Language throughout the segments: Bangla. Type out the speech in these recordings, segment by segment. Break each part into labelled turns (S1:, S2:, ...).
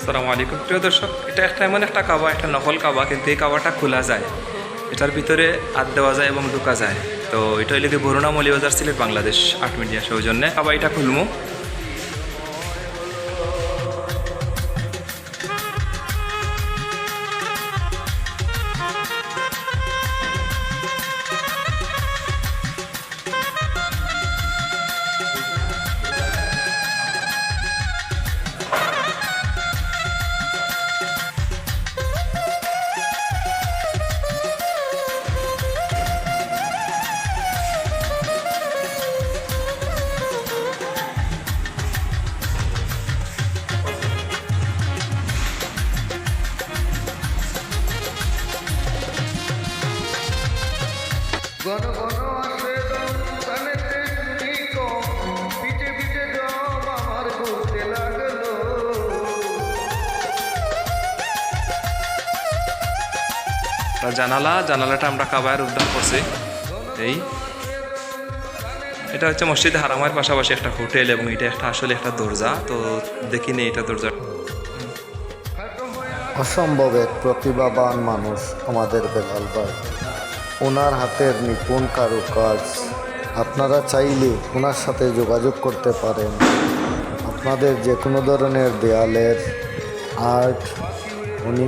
S1: আসসালামু আলাইকুম। প্রিয় দর্শক, এটা একটা এমন একটা কাবা, একটা নকল কাবা, কিন্তু এই কাবাটা খোলা যায়। এটার ভিতরে হাত দেওয়া যায় এবং ঢুকা যায়। তো এটা হইলে বরুণা মলিবাজার সিলেট বাংলাদেশ আর্ট মিডিয়া সৌজন্যে কাবা এটা খুলমু।
S2: ঘন ঘন আসে কানেতে শুনি কম পিঠে পিঠে জম আমার ঘুরতে লাগল।
S1: জানালা জানালাটা আমরা কাবায়ের উদ্যান করছি। এই। এটা হচ্ছে মসজিদ হারামের পাশাপাশি একটা হোটেল এবং এটা একটা আসলে একটা দরজা তো দেখিনি এটা দরজা।
S3: অসম্ভব এক প্রতিভাবান মানুষ আমাদের বেলাল ভাই। ওনার হাতের নিপুণ কারুকাজ। আপনারা চাইলে ওনার সাথে যোগাযোগ করতে পারেন। আপনাদের যে কোনো ধরনের দেয়ালের আর্ট উনি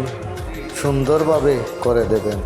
S3: সুন্দরভাবে করে দেবেন।